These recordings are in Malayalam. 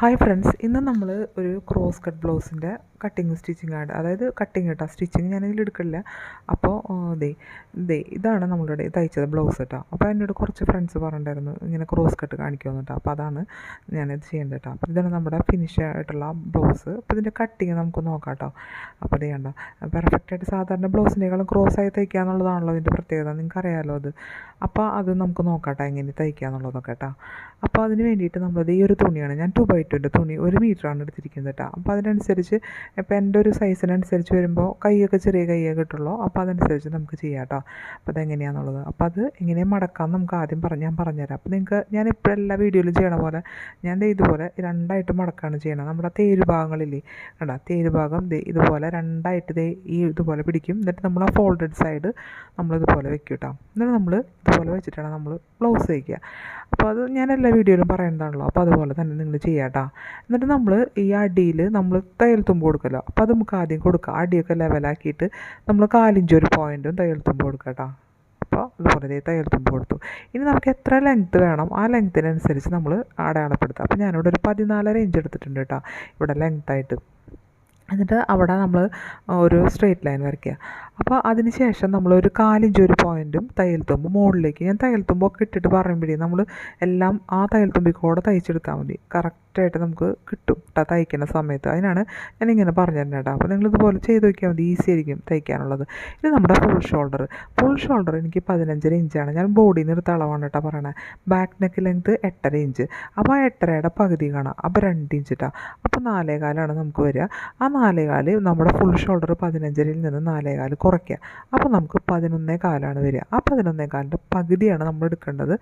ഹായ് ഫ്രണ്ട്സ് ഇന്ന് നമ്മൾ ഒരു ക്രോസ് കട്ട് ബ്ലൗസിന്റെ കട്ടിങ് സ്റ്റിച്ചിങ് ആണ്. അതായത് കട്ടിങ് കേട്ടോ സ്റ്റിച്ചിങ് ഞാനിതിൽ എടുക്കില്ല അപ്പോൾ ദേ ദേ ഇതാണ് നമ്മളുടെ തയ്ച്ചത് ബ്ലൗസ് കേട്ടോ അപ്പോൾ എന്നോട് കുറച്ച് ഫ്രണ്ട്സ് പറഞ്ഞിട്ടുണ്ടായിരുന്നു ഇങ്ങനെ ക്രോസ് കട്ട് കാണിക്കുമെന്ന് കേട്ടോ അപ്പോൾ അതാണ് ഞാനിത് ചെയ്യേണ്ടത് കേട്ടോ അപ്പോൾ ഇതാണ് നമ്മുടെ ഫിനിഷ് ആയിട്ടുള്ള ബ്ലൗസ് അപ്പോൾ ഇതിന്റെ കട്ടിങ് നമുക്ക് നോക്കാം കേട്ടോ അപ്പോൾ ഇത് ചെയ്യണ്ട പെർഫെക്റ്റായിട്ട് സാധാരണ ബ്ലൗസിനേക്കാളും ക്രോസ് ആയി തയ്ക്കുക എന്നുള്ളതാണല്ലോ ഇതിന്റെ പ്രത്യേകത. നിങ്ങൾക്ക് അറിയാമല്ലോ അത്. അപ്പോൾ അത് നമുക്ക് നോക്കാം കേട്ടോ എങ്ങനെ തയ്ക്കുക എന്നുള്ളതൊക്കെ കേട്ടോ അപ്പോൾ അതിന് വേണ്ടിയിട്ട് നമ്മളത് ഈ ഒരു തുണിയാണ് ഞാൻ ടു ബൈ ടുന്റെ തുണി ഒരു മീറ്ററാണ് എടുത്തിരിക്കുന്നത് കേട്ടോ അപ്പോൾ അതിനനുസരിച്ച് ഇപ്പോൾ എന്റെ ഒരു സൈസിനനുസരിച്ച് വരുമ്പോൾ കൈയൊക്കെ ചെറിയ കൈയൊക്കെ കിട്ടുള്ളൂ. അപ്പോൾ അതനുസരിച്ച് നമുക്ക് ചെയ്യാം കേട്ടോ അപ്പോൾ അതെങ്ങനെയാണെന്നുള്ളത് അപ്പോൾ അത് എങ്ങനെ മടക്കാം നമുക്ക് ആദ്യം പറഞ്ഞ് ഞാൻ പറഞ്ഞുതരാം. അപ്പോൾ നിങ്ങൾക്ക് ഞാൻ ഇപ്പോൾ എല്ലാ വീഡിയോയിലും ചെയ്യണ പോലെ ഞാൻ ഇതുപോലെ രണ്ടായിട്ട് മടക്കാണ് ചെയ്യണം നമ്മുടെ തേര് ഭാഗങ്ങളില്ലേ കണ്ടാ? തേര് ഭാഗം ഇതുപോലെ രണ്ടായിട്ട് ദേ ഈ ഇതുപോലെ പിടിക്കും. എന്നിട്ട് നമ്മൾ ആ ഫോൾഡഡ് സൈഡ് നമ്മളിതുപോലെ വെക്കും കേട്ടോ എന്നിട്ട് നമ്മൾ ഇതുപോലെ വെച്ചിട്ടാണ് നമ്മൾ ബ്ലൗസ് തയ്ക്കുക. അപ്പോൾ അത് ഞാൻ എല്ലാ വീഡിയോയിലും പറയുന്നതാണല്ലോ. അപ്പോൾ അതുപോലെ തന്നെ നിങ്ങൾ ചെയ്യാം കേട്ടോ എന്നിട്ട് നമ്മൾ ഈ അടിയിൽ നമ്മൾ തയ്യൽ തുമ്പ് കൊടുക്കല്ലോ. അപ്പോൾ അത് നമുക്ക് ആദ്യം കൊടുക്കുക അടിയൊക്കെ ലെവലാക്കിയിട്ട് നമ്മൾ കാലിഞ്ച് ഒരു പോയിന്റും തയ്യൽ തുമ്പ് കൊടുക്കുക കേട്ടോ അപ്പോൾ അതുപോലെ ദേ തയ്യൽ തുമ്പ് കൊടുത്തു. ഇനി നമുക്ക് എത്ര ലെങ്ത്ത് വേണം? ആ ലെങ്ത്തിനനുസരിച്ച് നമ്മൾ അടയാളപ്പെടുത്തുക അപ്പോൾ ഞാനിവിടെ ഒരു പതിനാലര ഇഞ്ച് എടുത്തിട്ടുണ്ട് കേട്ടോ ഇവിടെ ലെങ്ത്തായിട്ട് എന്നിട്ട് അവിടെ നമ്മൾ ഒരു സ്ട്രെയിറ്റ് ലൈൻ വരയ്ക്കുക. അപ്പോൾ അതിനുശേഷം നമ്മളൊരു കാലിഞ്ച് ഒരു പോയിന്റും തയ്യൽ തുമ്പ് മുകളിലേക്ക് ഞാൻ തയ്യൽ തുമ്പൊക്കെ ഇട്ടിട്ട് പറയുമ്പോഴേ നമ്മൾ എല്ലാം ആ തയ്യൽ തുമ്പിൽ കൂടെ തയ്ച്ചെടുത്താൽ മതി കറക്റ്റായിട്ട് നമുക്ക് കിട്ടും കേട്ടോ തയ്ക്കുന്ന സമയത്ത്. അതിനാണ് ഞാൻ ഇങ്ങനെ പറഞ്ഞു തരുന്നത് കേട്ടോ അപ്പോൾ നിങ്ങളിതുപോലെ ചെയ്ത് നോക്കിയാൽ മതി. ഈസി ആയിരിക്കും തയ്ക്കാനുള്ളത്. ഇത് നമ്മുടെ ഫുൾ ഷോൾഡർ ഫുൾ ഷോൾഡർ എനിക്ക് പതിനഞ്ചര ഇഞ്ചാണ്. ഞാൻ നിന്ന് എടുത്ത അളവാണ് കേട്ടോ പറയണത് ബാക്ക് നെക്ക് ലെങ്ത് എട്ടര ഇഞ്ച്. അപ്പോൾ ആ എട്ടരയുടെ പകുതി കാണാം. അപ്പോൾ രണ്ട് ഇഞ്ച് കേട്ടോ അപ്പോൾ നാലേകാലാണ് നമുക്ക് വരിക. ആ നാലേകാൽ നമ്മുടെ ഫുൾ ഷോൾഡർ പതിനഞ്ചരയിൽ നിന്ന് നാലേകാൽ കുറയ്ക്കുക. അപ്പോൾ നമുക്ക് പതിനൊന്നേ കാലാണ് വരിക. ആ പതിനൊന്നേ കാലിന്റെ പകുതിയാണ് നമ്മൾ എടുക്കേണ്ടത്.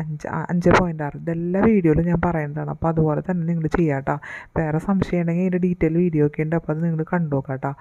അഞ്ച് അഞ്ച് പോയിന്റ് ആറ്. ഇതെല്ലാ വീഡിയോയിലും ഞാൻ പറയുന്നതാണ്. അപ്പോൾ അതുപോലെ തന്നെ നിങ്ങൾ ചെയ്യാട്ടോ വേറെ സംശയം ഉണ്ടെങ്കിൽ ഇതിന്റെ ഡീറ്റെയിൽ വീഡിയോ ഒക്കെ ഉണ്ട്. അപ്പോൾ അത് നിങ്ങൾ കണ്ടു നോക്കാം കേട്ടോ.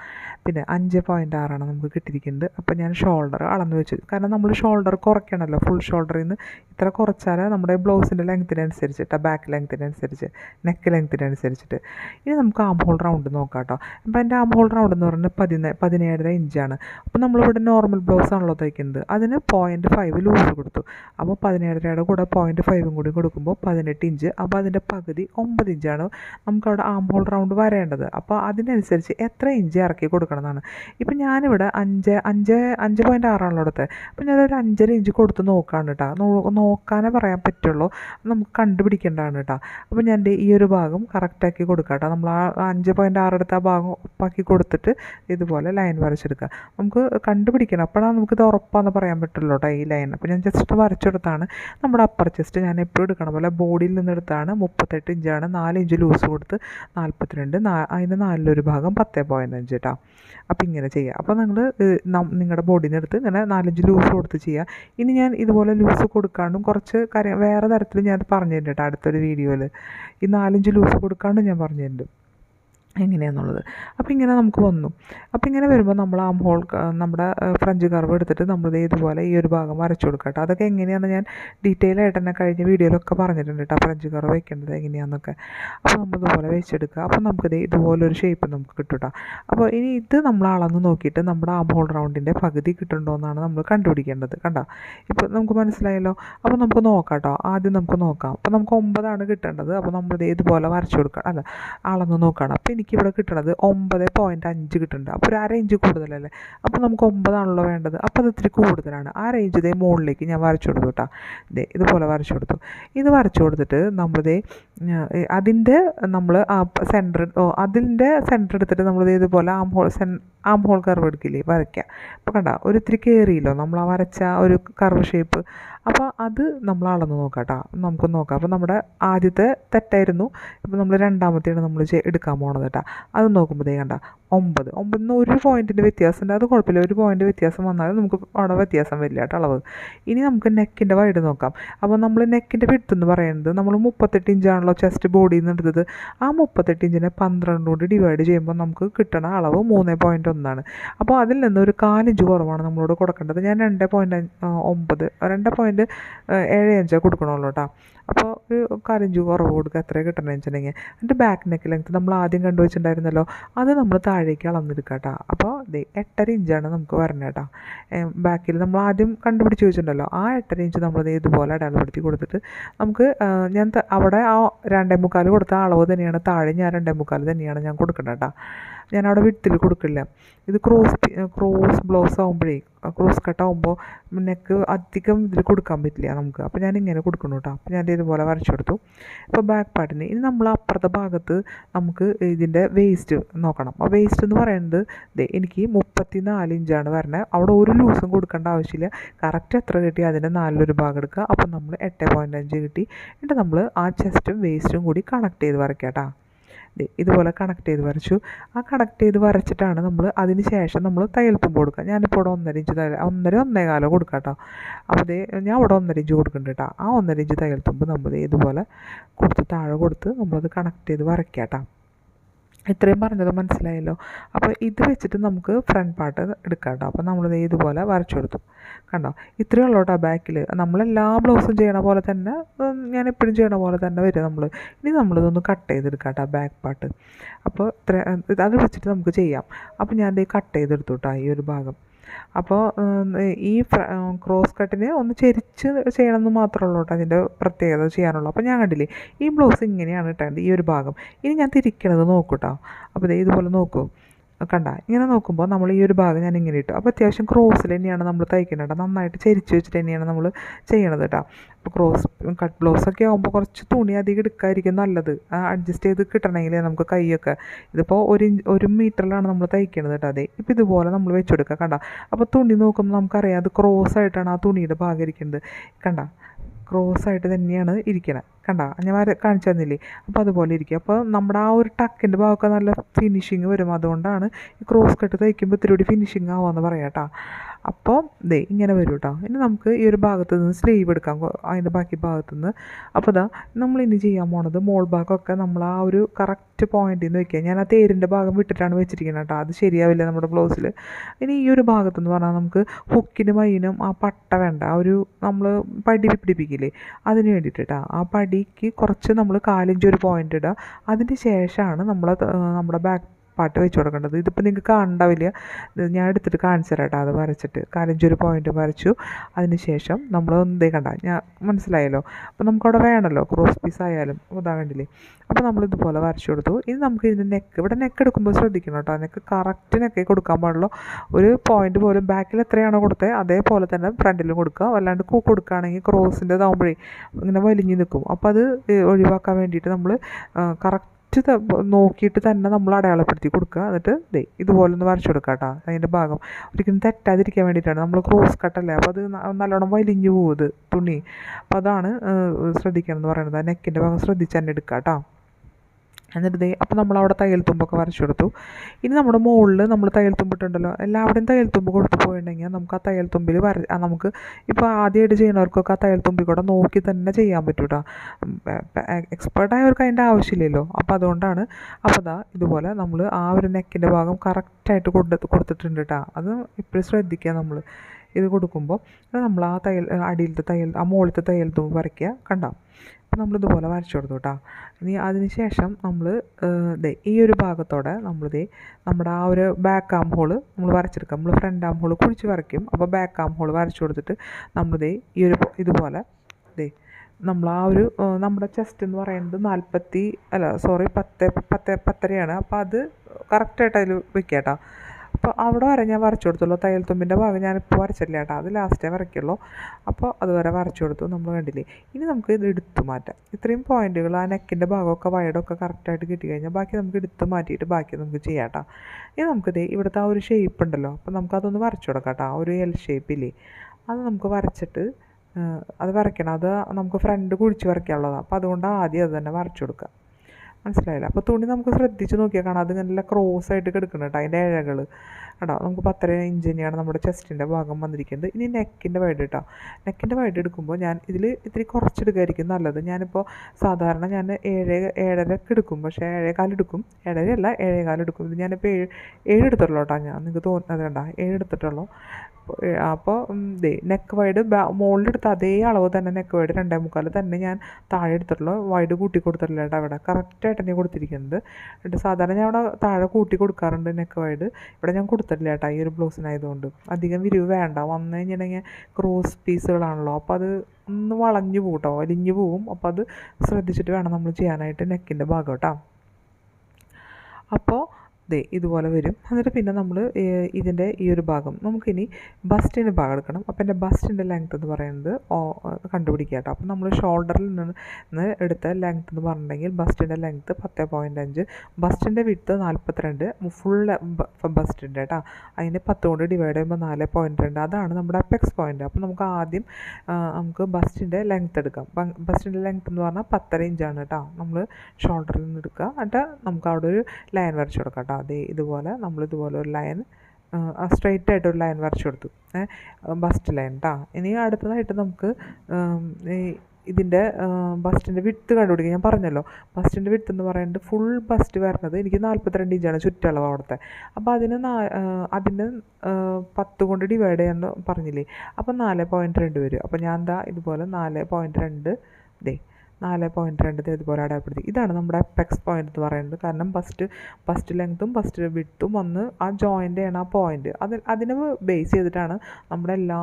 പിന്നെ അഞ്ച് പോയിന്റ് ആറാണ് നമുക്ക് കിട്ടിയിരിക്കുന്നത്. അപ്പോൾ ഞാൻ ഷോൾഡർ അളന്ന് വെച്ചു. കാരണം നമ്മൾ ഷോൾഡർ കുറയ്ക്കണമല്ലോ. ഫുൾ ഷോൾഡറിൽ നിന്ന് ഇത്ര കുറച്ചാൽ നമ്മുടെ ബ്ലൗസിന്റെ ലെങ്ത്തിനനുസരിച്ചിട്ട് ബാക്ക് ലെങ്ത്തിനനുസരിച്ച് നെക്ക് ലെങ്ത്തിനനുസരിച്ചിട്ട് ഇനി നമുക്ക് ആം ഹോൾ റൗണ്ട് നോക്കാം കേട്ടോ. അപ്പോൾ എന്റെ ആം ഹോൾ റൗണ്ട് എന്ന് പതിനേ പതിനേഴര ഇഞ്ചാണ് അപ്പോൾ നമ്മളിവിടെ നോർമൽ ബ്ലൗസ് ആണല്ലോ തയ്ക്കുന്നത്. അതിന് പോയിന്റ് ഫൈവ് ലൂസ് കൊടുത്തു. അപ്പോൾ പതിനേഴരയുടെ കൂടെ പോയിന്റ് ഫൈവും കൂടി കൊടുക്കുമ്പോൾ പതിനെട്ട് ഇഞ്ച് അപ്പോൾ അതിന്റെ പകുതി ഒമ്പത് ഇഞ്ചാണ് നമുക്കവിടെ ആം ഹോൾ റൗണ്ട് വരേണ്ടത്. അപ്പോൾ അതിനനുസരിച്ച് എത്ര ഇഞ്ച് ഇറക്കി കൊടുക്കണം എന്നാണ് ഇപ്പോൾ ഞാനിവിടെ അഞ്ച് അഞ്ച് അഞ്ച് പോയിന്റ് ആറാണല്ലോ അടുത്ത് അപ്പോൾ ഞാനൊരു അഞ്ചര ഇഞ്ച് കൊടുത്ത് നോക്കാണ് കേട്ടോ. നോക്കാനേ പറയാൻ പറ്റുള്ളൂ. നമുക്ക് കണ്ടുപിടിക്കേണ്ടതാണ് കേട്ടോ. അപ്പോൾ ഞാൻ ഈ ഒരു ഭാഗം കറക്റ്റാക്കി കൊടുക്കാം കേട്ടോ. നമ്മൾ ആ അഞ്ച് പോയിന്റ് ആറ് എടുത്ത ആ ഭാഗം ഒപ്പാക്കി കൊടുത്തിട്ട് ഇതുപോലെ ലൈൻ വരച്ചെടുക്കുക. നമുക്ക് കണ്ടുപിടിക്കണം. അപ്പോഴാണ് നമുക്കിത് ഉറപ്പാന്ന് പറയാൻ പറ്റുള്ളൂ ഈ ലൈൻ അപ്പോൾ ഞാൻ ജസ്റ്റ് വരച്ചെടുത്താണ് നമ്മുടെ അപ്പർ ചെസ്റ്റ് ഞാൻ എപ്പോഴും എടുക്കണം പോലെ ബോഡിയിൽ നിന്നെടുത്താണ് മുപ്പത്തെട്ട് ഇഞ്ചാണ് നാല് ഇഞ്ച് ലൂസ് കൊടുത്ത് നാൽപ്പത്തിരണ്ട് അതിന്റെ നാലിലൊരു ഭാഗം പത്ത് പോയിന്റ് അഞ്ച് കേട്ടോ അപ്പോൾ ഇങ്ങനെ ചെയ്യുക അപ്പോൾ നിങ്ങൾ നിങ്ങളുടെ ബോഡിയിൽ നിന്ന് എടുത്ത് ഇങ്ങനെ നാലഞ്ച് ലൂസ് കൊടുത്ത് ചെയ്യുക ഇനി ഞാൻ ഇതുപോലെ ലൂസ് കൊടുക്കാണ്ടും കുറച്ച് കാര്യം വേറെ തരത്തിൽ ഞാൻ പറഞ്ഞിട്ടുണ്ട് കേട്ടോ അടുത്തൊരു വീഡിയോയിൽ ഈ നാലഞ്ച് ലൂസ് കൊടുക്കാണ്ടും ഞാൻ പറഞ്ഞു തരുന്നുണ്ട് എങ്ങനെയാണെന്നുള്ളത് അപ്പോൾ ഇങ്ങനെ നമുക്ക് വന്നു. അപ്പോൾ ഇങ്ങനെ വരുമ്പോൾ നമ്മൾ ആം ഹോൾ നമ്മുടെ ഫ്രഞ്ച് കർവ് എടുത്തിട്ട് നമ്മൾ ഇതുപോലെ ഈ ഒരു ഭാഗം വരച്ചു കൊടുക്കുക കേട്ടോ അതൊക്കെ എങ്ങനെയാണെന്ന് ഞാൻ ഡീറ്റെയിൽ ആയിട്ട് തന്നെ കഴിഞ്ഞ വീഡിയോയിലൊക്കെ പറഞ്ഞിട്ടുണ്ട് കേട്ടോ ഫ്രഞ്ച് കർവ് വയ്ക്കേണ്ടത് എങ്ങനെയാണെന്നൊക്കെ അപ്പോൾ നമ്മൾ ഇതുപോലെ വെച്ചെടുക്കുക അപ്പോൾ നമുക്കിത് ഇതുപോലെ ഒരു ഷേപ്പ് നമുക്ക് കിട്ടും കേട്ടോ അപ്പോൾ ഇനി ഇത് നമ്മൾ അളന്ന് നോക്കിയിട്ട് നമ്മുടെ ആം ഹോൾ റൗണ്ടിന്റെ പകുതി കിട്ടുന്നുണ്ടോ എന്നാണ് നമ്മൾ കണ്ടുപിടിക്കേണ്ടത്. കണ്ടോ? ഇപ്പോൾ നമുക്ക് മനസ്സിലായല്ലോ? അപ്പോൾ നമുക്ക് നോക്കാം കേട്ടോ ആദ്യം നമുക്ക് നോക്കാം. അപ്പോൾ നമുക്ക് ഒമ്പതാണ് കിട്ടേണ്ടത്. അപ്പോൾ നമ്മൾ ഇതുപോലെ വരച്ചു കൊടുക്കണം അല്ല അളന്ന് നോക്കണം. അപ്പോൾ എനിക്കിവിടെ കിട്ടണത് ഒമ്പത് പോയിന്റ് അഞ്ച് കിട്ടുന്നുണ്ട് അപ്പോൾ ഒരു അര ഇഞ്ച് കൂടുതലല്ലേ? അപ്പോൾ നമുക്ക് ഒമ്പതാണല്ലോ വേണ്ടത്. അപ്പോൾ അത് ഇത്തിരി കൂടുതലാണ്. ആ റേഞ്ച് ഇതേ മുകളിലേക്ക് ഞാൻ വരച്ചു കൊടുത്തു കേട്ടോ. ഇതേ ഇതുപോലെ വരച്ചു കൊടുത്തു. ഇത് വരച്ചു കൊടുത്തിട്ട് നമ്മളിതേ അതിന്റെ നമ്മൾ സെന്റർ അതിന്റെ സെന്റർ എടുത്തിട്ട് നമ്മളിത് ഇതുപോലെ ആം ഹോൾ സെൻ ആം ഹോൾ കർവ് എടുക്കില്ലേ? വരയ്ക്കുക അപ്പോൾ കണ്ട ഒരു ഇത്തിരി കയറിയില്ലോ നമ്മൾ ആ വരച്ച ഒരു കർവ് ഷേപ്പ് അപ്പോൾ അത് നമ്മൾ അളന്ന് നോക്കാം കേട്ടോ നമുക്ക് നോക്കാം. അപ്പോൾ നമ്മുടെ ആദ്യത്തെ തെറ്റായിരുന്നു. ഇപ്പോൾ നമ്മൾ രണ്ടാമത്തെയാണ് നമ്മൾ എടുക്കാൻ പോണത് കേട്ടോ. അത് നോക്കുമ്പോഴത്തേ കണ്ട ഒമ്പത്. ഒമ്പതിന് ഒരു പോയിന്റിന്റെ വ്യത്യാസമുണ്ട്. അത് കുഴപ്പമില്ല. ഒരു പോയിന്റ് വ്യത്യാസം വന്നാലും നമുക്ക് അവിടെ വ്യത്യാസം വരില്ല കേട്ടോ അളവ്. ഇനി നമുക്ക് നെക്കിന്റെ വൈഡ് നോക്കാം. അപ്പോൾ നമ്മൾ നെക്കിന്റെ വിടുത്ത് എന്ന് പറയുന്നത് നമ്മൾ മുപ്പത്തെട്ട് ഇഞ്ചാണല്ലോ ചെസ്റ്റ് ബോഡിയിൽ നിന്ന് എടുത്തത് ആ മുപ്പത്തെട്ട് ഇഞ്ചിനെ പന്ത്രണ്ട് കൊണ്ട് ഡിവൈഡ് ചെയ്യുമ്പോൾ നമുക്ക് കിട്ടണ അളവ് മൂന്ന് പോയിന്റ് ഒന്നാണ്. അപ്പോൾ അതിൽ നിന്ന് ഒരു കാലിഞ്ച് കുറവാണ് നമ്മളോട് കൊടുക്കേണ്ടത്. ഞാൻ രണ്ട് പോയിന്റ് ഒമ്പത് രണ്ട് പോയിന്റ് ഏഴ് അഞ്ചേ കൊടുക്കണമല്ലോ കേട്ടോ. അപ്പോൾ ഒരു കാലിഞ്ച് കുറവ് കൊടുക്കുക എത്ര കിട്ടണമെന്ന് വെച്ചിട്ടുണ്ടെങ്കിൽ. എന്റെ ബാക്ക് നെക്ക് ലെങ്ത് നമ്മൾ ആദ്യം കണ്ടു വെച്ചിട്ടുണ്ടായിരുന്നല്ലോ അത് നമ്മൾ താഴേക്ക് അളന്നെടുക്കുക കേട്ടോ അപ്പോൾ ദേ എട്ടര ഇഞ്ചാണ് നമുക്ക് വരണം കേട്ടോ ബാക്കിൽ നമ്മൾ ആദ്യം കണ്ടുപിടിച്ച് വെച്ചിട്ടുണ്ടല്ലോ ആ എട്ടര ഇഞ്ച് നമ്മൾ ഇതുപോലെ അടയാളപ്പെടുത്തി കൊടുത്തിട്ട് നമുക്ക് ഞാൻ അവിടെ ആ രണ്ടേ മുക്കാൽ കൊടുത്ത അളവ് തന്നെയാണ് താഴെ ഞാൻ രണ്ടേ മുക്കാൽ തന്നെയാണ് ഞാൻ കൊടുക്കുന്നത് കേട്ടോ ഞാൻ അവിടെ വിട്ടിൽ കൊടുക്കില്ല. ഇത് ക്രോസ് ക്രോസ് ബ്ലൗസ് ആകുമ്പോഴേ ക്രോസ് കട്ട് ആകുമ്പോൾ നെക്ക് അധികം ഇതിൽ കൊടുക്കാൻ പറ്റില്ല നമുക്ക്. അപ്പോൾ ഞാൻ ഇങ്ങനെ കൊടുക്കണം കേട്ടോ അപ്പോൾ ഞാൻ ഇതുപോലെ വരച്ചു കൊടുത്തു. ഇപ്പോൾ ബാക്ക് പാർട്ടിന് ഇനി നമ്മൾ അപ്പുറത്തെ ഭാഗത്ത് നമുക്ക് ഇതിന്റെ വേസ്റ്റ് നോക്കണം. ആ വേസ്റ്റ് എന്ന് പറയുന്നത് ദേ എനിക്ക് മുപ്പത്തി നാല് ഇഞ്ചാണ് വരണത് അവിടെ ഒരു ലൂസും കൊടുക്കേണ്ട ആവശ്യമില്ല. കറക്റ്റ് എത്ര കിട്ടി അതിന്റെ നാലിലൊരു ഭാഗം എടുക്കുക അപ്പോൾ നമ്മൾ എട്ട് പോയിന്റ് അഞ്ച് കിട്ടി. എന്നിട്ട് നമ്മൾ ആ ചെസ്റ്റും വേസ്റ്റും കൂടി കണക്ട് ചെയ്ത് വരയ്ക്കാം കേട്ടോ ഇതുപോലെ കണക്ട് ചെയ്ത് വരച്ചു. ആ കണക്ട് ചെയ്ത് വരച്ചിട്ടാണ് നമ്മൾ അതിന് ശേഷം നമ്മൾ തയ്യൽ തുമ്പ് കൊടുക്കുക. ഞാനിപ്പോൾ ഇവിടെ ഒന്നര ഇഞ്ച് തയ്യൽ ഒന്നര ഒന്നേ കാലോ കൊടുക്കാം കേട്ടോ. അപ്പോൾ ഞാൻ ഇവിടെ ഒന്നര ഇഞ്ച് കൊടുക്കുന്നുണ്ട് കേട്ടോ. ആ ഒന്നര ഇഞ്ച് തയ്യൽ നമ്മൾ ഇതുപോലെ കൊടുത്ത് താഴെ കൊടുത്ത് നമ്മളത് കണക്ട് ചെയ്ത് വരയ്ക്കാം കേട്ടോ. ഇത്രയും പറഞ്ഞത് മനസ്സിലായല്ലോ. അപ്പോൾ ഇത് വെച്ചിട്ട് നമുക്ക് ഫ്രണ്ട് പാർട്ട് എടുക്കാം കേട്ടോ അപ്പോൾ നമ്മളിത് ഇതുപോലെ വരച്ചു കൊടുത്തു. കണ്ടോ? ഇത്രയേ ഉള്ളൂ കേട്ടോ ബാക്കിൽ നമ്മളെല്ലാ ബ്ലൗസും ചെയ്യണ പോലെ തന്നെ ഞാൻ എപ്പോഴും ചെയ്യണ പോലെ തന്നെ വരും നമ്മൾ ഇനി നമ്മളിതൊന്ന് കട്ട് ചെയ്തെടുക്കാം കേട്ടോ ബാക്ക് പാർട്ട് അപ്പോൾ ഇത്ര ഇത് അത് വെച്ചിട്ട് നമുക്ക് ചെയ്യാം. അപ്പോൾ ഞാൻ ഇത് കട്ട് ചെയ്തെടുത്തു കേട്ടോ ഈ ഒരു ഭാഗം. അപ്പോൾ ഈ ക്രോസ് കട്ടിന് ഒന്ന് ചെരിച്ച് ചെയ്യണമെന്ന് മാത്രമേ ഉള്ളൂ കേട്ടോ അതിന്റെ പ്രത്യേകത ചെയ്യാനുള്ളൂ. അപ്പോൾ ഞാൻ കണ്ടില്ലേ ഈ ബ്ലൗസ് ഇങ്ങനെയാണ് കേട്ടോ ഈ ഒരു ഭാഗം. ഇനി ഞാൻ തിരിക്കണത് നോക്കൂട്ടോ അപ്പോൾ ഇതേ ഇതുപോലെ നോക്കൂ. കണ്ട? ഇങ്ങനെ നോക്കുമ്പോൾ നമ്മൾ ഈ ഒരു ഭാഗം ഞാൻ ഇങ്ങനെ ഇട്ടു. അപ്പോൾ അത്യാവശ്യം ക്രോസിൽ തന്നെയാണ് നമ്മൾ തയ്ക്കുന്നത് കേട്ടോ. നന്നായിട്ട് ചരിച്ച് വെച്ചിട്ട് തന്നെയാണ് നമ്മൾ ചെയ്യണത് കേട്ടോ. അപ്പോൾ ക്രോസ് കട്ട് ബ്ലൗസ് ഒക്കെ ആകുമ്പോൾ കുറച്ച് തുണി അധികം എടുക്കാതിരിക്കും നല്ലത്. അഡ്ജസ്റ്റ് ചെയ്ത് കിട്ടണമെങ്കിൽ നമുക്ക് കൈയൊക്കെ. ഇതിപ്പോൾ ഒരു ഒരു മീറ്ററിലാണ് നമ്മൾ തയ്ക്കണത് കേട്ടോ അതെ. ഇപ്പോൾ ഇതുപോലെ നമ്മൾ വെച്ചെടുക്കുക കണ്ട? അപ്പോൾ തുണി നോക്കുമ്പോൾ നമുക്കറിയാം അത് ക്രോസ് ആയിട്ടാണ് ആ തുണിയുടെ ഭാഗം ഇരിക്കുന്നത്. കണ്ട? ക്രോസ് ആയിട്ട് തന്നെയാണ് ഇരിക്കണത് കണ്ട? ഞാൻ കാണിച്ചു തന്നില്ലേ? അപ്പോൾ അതുപോലെ ഇരിക്കും. അപ്പോൾ നമ്മുടെ ആ ഒരു ടക്കിന്റെ ഭാഗമൊക്കെ നല്ല ഫിനിഷിങ് വരും. അതുകൊണ്ടാണ് ഈ ക്രോസ് കട്ട് തയ്ക്കുമ്പോൾ ഇത്തിരി കൂടി ഫിനിഷിങ് ആവാമെന്ന് പറയാം കേട്ടോ. അപ്പോൾ ദേ ഇങ്ങനെ വരും കേട്ടോ ഇനി നമുക്ക് ഈ ഒരു ഭാഗത്ത് നിന്ന് സ്ലീവ് എടുക്കാം അതിന്റെ ബാക്കി ഭാഗത്ത് നിന്ന് അപ്പോൾ ഇതാ നമ്മൾ ഇനി ചെയ്യാൻ പോണത് മോൾ ഭാഗമൊക്കെ നമ്മൾ ആ ഒരു കറക്റ്റ് പോയിന്റിൽ നിന്ന് വെക്കുക. ഞാൻ ആ തേരിന്റെ ഭാഗം വിട്ടിട്ടാണ് വെച്ചിരിക്കുന്നത് കേട്ടോ. അത് ശരിയാവില്ല നമ്മുടെ ബ്ലൗസിൽ ഇനി ഈ ഒരു ഭാഗത്തെന്ന് പറഞ്ഞാൽ നമുക്ക് ഹുക്കിനും മൈനും ആ പട്ട വേണ്ട. ആ ഒരു നമ്മൾ പടി പിടിപ്പിക്കില്ലേ? അതിന് വേണ്ടിയിട്ട് ആ പടിക്ക് കുറച്ച് നമ്മൾ കാലിഞ്ചൊരു പോയിന്റ് ഇടുക. അതിന് ശേഷമാണ് നമ്മൾ നമ്മുടെ ബാക്ക് പാട്ട് വെച്ച് കൊടുക്കേണ്ടത്. ഇതിപ്പോൾ നിങ്ങൾക്ക് കാണണ്ടാവില്ല ഞാൻ എടുത്തിട്ട് കാണിച്ചു തരാം കേട്ടോ അത് വരച്ചിട്ട്. കാലഞ്ചൊരു പോയിന്റ് വരച്ചു. അതിനുശേഷം നമ്മൾ എന്തേ കണ്ട? ഞാൻ മനസ്സിലായല്ലോ. അപ്പോൾ നമുക്കവിടെ വേണമല്ലോ ക്രോസ് പീസ് ആയാലും. ഇതാ കണ്ടില്ലേ? അപ്പോൾ നമ്മൾ ഇതുപോലെ വരച്ചു കൊടുത്തു. ഇനി നമുക്ക് ഇതിന്റെ നെക്ക് ഇവിടെ നെക്ക് എടുക്കുമ്പോൾ ശ്രദ്ധിക്കണം കേട്ടോ. നെക്ക് കറക്റ്റ് നെക്കേ കൊടുക്കാൻ പാടുള്ളൂ. ഒരു പോയിന്റ് പോലും ബാക്കിൽ എത്രയാണോ കൊടുത്തത് അതേപോലെ തന്നെ ഫ്രണ്ടിലും കൊടുക്കുക. അല്ലാണ്ട് കൊടുക്കുകയാണെങ്കിൽ ക്രോസിന്റെ ഇതാകുമ്പോഴേ ഇങ്ങനെ വലിഞ്ഞ് നിൽക്കും അപ്പോൾ അത് ഒഴിവാക്കാൻ വേണ്ടിയിട്ട് നമ്മൾ കറക്റ്റ് നോക്കിയിട്ട് തന്നെ നമ്മൾ അടയാളപ്പെടുത്തി കൊടുക്കുക. എന്നിട്ട് ദേ ഇതുപോലെ ഒന്ന് വരച്ചു കൊടുക്കുക കേട്ടോ. അതിന്റെ ഭാഗം ഒരിക്കലും തെറ്റാതിരിക്കാൻ വേണ്ടിയിട്ടാണ്. നമ്മൾ ക്രോസ് കട്ടല്ലേ? അപ്പോൾ അത് നല്ലോണം വലിഞ്ഞു പോകും തുണി. അപ്പോൾ അതാണ് ശ്രദ്ധിക്കണം എന്ന് പറയുന്നത്. നെക്കിന്റെ ഭാഗം ശ്രദ്ധിച്ച് തന്നെ എടുക്കുക കേട്ടോ. എന്നിട്ട് ദേ അപ്പോൾ നമ്മൾ അവിടെ തയ്യൽ തുമ്പൊക്കെ വരച്ചു കൊടുത്തു. ഇനി നമ്മുടെ മുകളിൽ നമ്മൾ തയ്യൽ തുമ്പിട്ടുണ്ടല്ലോ എല്ലാവിടെയും തയ്യൽ തുമ്പ് കൊടുത്തു പോയിട്ടുണ്ടെങ്കിൽ നമുക്ക് ആ തയ്യൽ തുമ്പിൽ വര നമുക്ക് ഇപ്പോൾ ആദ്യമായിട്ട് ചെയ്യുന്നവർക്കൊക്കെ ആ തയ്യൽ തുമ്പിൽ കൂടെ നോക്കി തന്നെ ചെയ്യാൻ പറ്റും കേട്ടോ എക്സ്പേർട്ടായവർക്ക് അതിന്റെ ആവശ്യമില്ലല്ലോ. അപ്പോൾ അതുകൊണ്ടാണ് അപ്പോൾ ദാ ഇതുപോലെ നമ്മൾ ആ ഒരു നെക്കിന്റെ ഭാഗം കറക്റ്റായിട്ട് കൊടു കൊടുത്തിട്ടുണ്ട് കേട്ടോ അത് ഇപ്പോഴും ശ്രദ്ധിക്കുക നമ്മൾ. ഇത് കൊടുക്കുമ്പോൾ നമ്മൾ ആ തയ്യൽ അടിയിലത്തെ തയ്യൽ ആ മുകളിലത്തെ തയ്യൽ തുമ്പ് വരയ്ക്കുക. കണ്ടോ? അപ്പോൾ നമ്മളിതുപോലെ വരച്ചു കൊടുത്തു കേട്ടോ ഇനി അതിന് ശേഷം നമ്മൾ ദേ ഈ ഒരു ഭാഗത്തോടെ നമ്മൾ ദേ നമ്മുടെ ആ ഒരു ബാക്ക് ആം ഹോൾ നമ്മൾ വരച്ചെടുക്കാം. നമ്മൾ ഫ്രണ്ട് ആം ഹോൾ കുഴിച്ച് വരയ്ക്കും. അപ്പോൾ ബാക്ക് ആം ഹോൾ വരച്ചു കൊടുത്തിട്ട് നമ്മൾ ദേ ഈ ഒരു ഇതുപോലെ ദേ നമ്മൾ ആ ഒരു നമ്മുടെ ചെസ്റ്റ് എന്ന് പറയുന്നത് നാൽപ്പത്തി അല്ല സോറി പത്ത് പത്ത് പത്തരയാണ്. അപ്പോൾ അത് കറക്റ്റായിട്ട് അതിൽ വെക്കുക കേട്ടോ അപ്പോൾ അവിടെ വരെ ഞാൻ വരച്ചു കൊടുത്തുള്ളൂ. തയ്യൽ തുമ്പിന്റെ ഭാഗം ഞാനിപ്പോൾ വരച്ചില്ല കേട്ടോ. അത് ലാസ്റ്റേ വരയ്ക്കുള്ളൂ. അപ്പോൾ അതുവരെ വരച്ചു കൊടുത്തു. നമ്മൾ കണ്ടില്ലേ? ഇനി നമുക്ക് ഇത് എടുത്തു മാറ്റാം. ഇത്രയും പോയിന്റുകൾ ആ നെക്കിന്റെ ഭാഗമൊക്കെ വയഡൊക്കെ കറക്റ്റായിട്ട് കിട്ടി കഴിഞ്ഞാൽ ബാക്കി നമുക്ക് എടുത്തു മാറ്റിയിട്ട് ബാക്കി നമുക്ക് ചെയ്യാം കേട്ടോ. ഇനി നമുക്കിത് ഇവിടുത്തെ ആ ഒരു ഷേപ്പ് ഉണ്ടല്ലോ. അപ്പോൾ നമുക്കതൊന്ന് വരച്ചു കൊടുക്കാം കേട്ടോ. ഒരു എൽ ഷേപ്പില്ലേ അത് നമുക്ക് വരച്ചിട്ട് അത് വരയ്ക്കണം. അത് നമുക്ക് ഫ്രണ്ട് കുഴിച്ച് വരയ്ക്കാനുള്ളതാണ്. അപ്പോൾ അതുകൊണ്ട് ആദ്യം അത് തന്നെ വരച്ചു കൊടുക്കുക. മനസ്സിലായില്ല. അപ്പോൾ തുണി നമുക്ക് ശ്രദ്ധിച്ച് നോക്കിയാൽ കാണാം. അത് നല്ല ക്രോസ് ആയിട്ട് കിടക്കണം കേട്ടോ അതിന്റെ ഇഴകൾ കേട്ടോ നമുക്ക് പത്തര ഇഞ്ച് തന്നെയാണ് നമ്മുടെ ചെസ്റ്റിന്റെ ഭാഗം വന്നിരിക്കുന്നത്. ഇനി നെക്കിന്റെ വൈഡ് കേട്ടോ നെക്കിന്റെ വൈഡ് എടുക്കുമ്പോൾ ഞാൻ ഇതിൽ ഇത്തിരി കുറച്ചെടുക്കായിരിക്കും നല്ലത്. ഞാനിപ്പോൾ സാധാരണ ഞാൻ ഏഴ് ഏഴരക്ക് എടുക്കും. പക്ഷേ ഏഴേകാലെടുക്കും ഏഴരയല്ല ഏഴേകാലെടുക്കും ഇത് ഞാനിപ്പോൾ ഏഴ് ഏഴ് എടുത്തിട്ടുള്ളൂ കേട്ടോ ഞാൻ. നിങ്ങൾക്ക് തോന്നുന്നത് വേണ്ട ഏഴ് എടുത്തിട്ടുള്ളൂ. അപ്പോൾ ദേ നെക്ക് വൈഡ് മുകളിലെടുത്ത അതേ അളവ് തന്നെ നെക്ക് വൈഡ് രണ്ടേ മുക്കാൽ തന്നെ ഞാൻ താഴെ എടുത്തിട്ടുള്ളൂ വൈഡ് കൂട്ടി കൊടുത്തിട്ടില്ല കേട്ടോ അവിടെ കറക്റ്റായിട്ട് തന്നെ കൊടുത്തിരിക്കുന്നത്. എന്നിട്ട് സാധാരണ ഞാൻ അവിടെ താഴെ കൂട്ടി കൊടുക്കാറുണ്ട് നെക്ക് വൈഡ് ഇവിടെ ഞാൻ കൊടുത്തിട്ടില്ല കേട്ടോ ഈ ഒരു ബ്ലൗസിനായതുകൊണ്ട്. അധികം വിരിവ് വേണ്ട. വന്നു കഴിഞ്ഞിട്ടുണ്ടെങ്കിൽ ക്രോസ് പീസുകളാണല്ലോ അപ്പോൾ അത് ഒന്ന് വളഞ്ഞു പോകും കേട്ടോ വലിഞ്ഞു പോവും. അപ്പോൾ അത് ശ്രദ്ധിച്ചിട്ട് വേണം നമ്മൾ ചെയ്യാനായിട്ട് നെക്കിന്റെ ഭാഗം കേട്ടോ അപ്പോൾ ദേ ഇതുപോലെ വരും. എന്നിട്ട് പിന്നെ നമ്മൾ ഇതിന്റെ ഈ ഒരു ഭാഗം നമുക്കിനി ബസ്റ്റിന്റെ ഭാഗം എടുക്കണം. അപ്പോൾ എന്റെ ബസ്റ്റിന്റെ ലെങ്ത് എന്ന് പറയുന്നത് കണ്ടുപിടിക്കുക കേട്ടോ. അപ്പോൾ നമ്മൾ ഷോൾഡറിൽ നിന്ന് എടുത്ത ലെങ്ത് എന്ന് പറഞ്ഞിട്ടുണ്ടെങ്കിൽ ബസ്റ്റിന്റെ ലെങ്ത് പത്ത് പോയിന്റ് അഞ്ച് ബസ്റ്റിന്റെ വിട്ട് നാൽപ്പത്തിരണ്ട് ഫുൾ ബസ്റ്റിന്റെ കേട്ടോ. അതിന് പത്ത് കൊണ്ട് ഡിവൈഡ് ചെയ്യുമ്പോൾ നാല് പോയിന്റ് രണ്ട് അതാണ് നമ്മുടെ അപ്പെക്സ് പോയിന്റ് അപ്പോൾ നമുക്ക് ആദ്യം നമുക്ക് ബസ്റ്റിന്റെ ലെങ്ത് എടുക്കാം. ബസ്റ്റിന്റെ ലെങ്ത് എന്ന് പറഞ്ഞാൽ പത്തര ഇഞ്ചാണ് കേട്ടോ. നമ്മൾ ഷോൾഡറിൽ നിന്ന് എടുക്കുക. എന്നിട്ട് നമുക്ക് അവിടെ ഒരു ലൈൻ വരച്ചു കൊടുക്കാം കേട്ടോ അതേ ഇതുപോലെ നമ്മൾ ഇതുപോലെ ഒരു ലൈൻ സ്ട്രെയിറ്റ് ആയിട്ട് ഒരു ലൈൻ വരച്ചു കൊടുത്തു. ബസ്റ്റ് ലൈൻ കേട്ടോ ഇനി അടുത്തതായിട്ട് നമുക്ക് ഇതിന്റെ ബസ്റ്റിന്റെ വിത്ത് കണ്ടുപിടിക്കുക ഞാൻ പറഞ്ഞല്ലോ ബസ്റ്റിന്റെ വിത്ത് എന്ന് പറയുന്നത് ഫുൾ ബസ്റ്റ് വരുന്നത് എനിക്ക് നാൽപ്പത്തിരണ്ട് ഇഞ്ചാണ് ചുറ്റളവ് അവിടുത്തെ. അപ്പോൾ അതിന് നാ അതിന് പത്ത് കൊണ്ട് ഡിവൈഡ് ചെയ്യാമെന്ന് പറഞ്ഞില്ലേ? അപ്പോൾ നാല് പോയിന്റ് രണ്ട് വരും. അപ്പോൾ ഞാൻ എന്താ ഇതുപോലെ നാല് പോയിന്റ് രണ്ട് ദേ നാല് പോയിന്റ് രണ്ട് ഇതുപോലെ അടയാളപ്പെടുത്തി. ഇതാണ് നമ്മുടെ അപ്പെക്സ് പോയിന്റ് എന്ന് പറയുന്നത്. കാരണം ഫസ്റ്റ് ഫസ്റ്റ് ലെങ്ത്തും ഫസ്റ്റ് വിട്ടും വന്ന് ആ ജോയിന്റ് ആണ് ആ പോയിന്റ് അത് അതിനെ ബേസ് ചെയ്തിട്ടാണ് നമ്മുടെ എല്ലാ